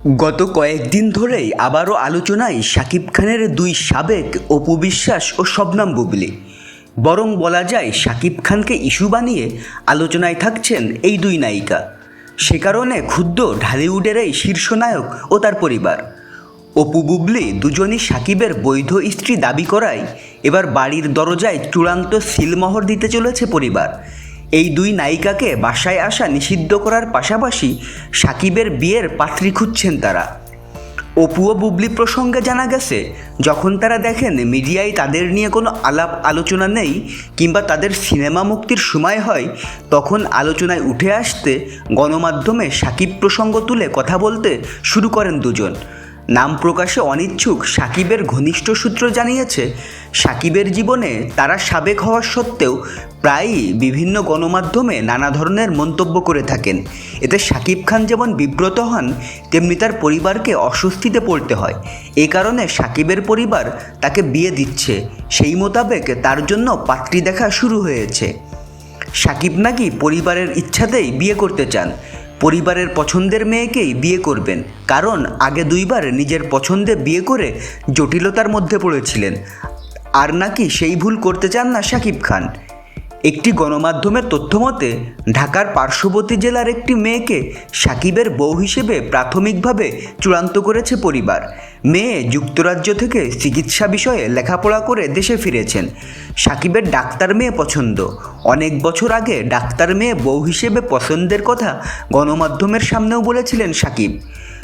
গত কয়েকদিন ধরেই আবারও আলোচনায় শাকিব খানের দুই সাবেক অপু বিশ্বাস ও শবনাম বুবলি। বরং বলা যায় শাকিব খানকে ইস্যু বানিয়ে আলোচনায় থাকছেন এই দুই নায়িকা। সে কারণে ক্ষুদ্র ঢালিউডের এই শীর্ষ নায়ক ও তার পরিবার। অপু বুবলি দুজনই সাকিবের বৈধ স্ত্রী দাবি করায় এবার বাড়ির দরজায় চূড়ান্ত সিলমোহর দিতে চলেছে পরিবার। এই দুই নায়িকাকে বাসায় আসা নিষিদ্ধ করার পাশাপাশি সাকিবের বিয়ের পাত্রী খুঁজছেন তারা। অপু ও বুবলি প্রসঙ্গে জানা গেছে, যখন তারা দেখেন মিডিয়ায় তাদের নিয়ে কোনো আলাপ আলোচনা নেই কিংবা তাদের সিনেমা মুক্তির সময় হয়, তখন আলোচনায় উঠে আসতে গণমাধ্যমে সাকিব প্রসঙ্গ তুলে কথা বলতে শুরু করেন দুজন। নাম প্রকাশে অনিচ্ছুক সাকিবের ঘনিষ্ঠ সূত্র জানিয়েছে, সাকিবের জীবনে তারা সাবেক হওয়ার সত্ত্বেও প্রায়ই বিভিন্ন গণমাধ্যমে নানা ধরনের মন্তব্য করে থাকেন। এতে সাকিব খান যেমন বিব্রত হন, তেমনি তার পরিবারকে অস্বস্তিতে পড়তে হয়। এ কারণে সাকিবের পরিবার তাকে বিয়ে দিচ্ছে। সেই মোতাবেক তার জন্য পাত্রী দেখা শুরু হয়েছে। সাকিব নাকি পরিবারের ইচ্ছাতেই বিয়ে করতে চান। পরিবারের পছন্দের মেয়েকেই বিয়ে করবেন। কারণ আগে দুইবার নিজের পছন্দে বিয়ে করে জটিলতার মধ্যে পড়েছিলেন। আর নাকি সেই ভুল করতে চান না সাকিব খান। একটি গণমাধ্যমের তথ্যমতে, ঢাকার পার্শ্ববর্তী জেলার একটি মেয়েকে সাকিবের বউ হিসেবে প্রাথমিকভাবে চূড়ান্ত করেছে পরিবার। মেয়ে যুক্তরাজ্য থেকে চিকিৎসা বিষয়ে লেখাপড়া করে দেশে ফিরেছেন। সাকিবের ডাক্তার মেয়ে পছন্দ। অনেক বছর আগে ডাক্তার মেয়ে বউ হিসেবে পছন্দের কথা গণমাধ্যমের সামনেও বলেছিলেন সাকিব।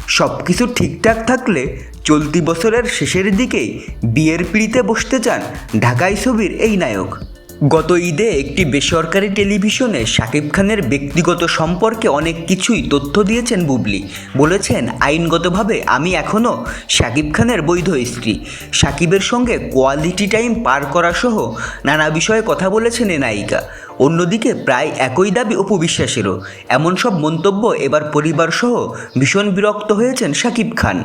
সব কিছু ঠিকঠাক থাকলে চলতি বছরের শেষের দিকেই বিয়ের পিড়িতে বসতে চান ঢাকাই ছবির এই নায়ক। গত ঈদে একটি বেসরকারি টেলিভিশনে শাকিব খানের ব্যক্তিগত সম্পর্কে অনেক কিছুই তথ্য দিয়েছেন বুবলি। বলেছেন, আইনগতভাবে আমি এখনও শাকিব খানের বৈধ স্ত্রী। শাকিবের সঙ্গে কোয়ালিটি টাইম পার করা সহ নানা বিষয়ে কথা বলেছেন এ নায়িকা। অন্যদিকে প্রায় একই দাবি অপু বিশ্বাসেরও এমন সব মন্তব্য এবার পরিবার সহ ভীষণ বিরক্ত হয়েছেন শাকিব খান।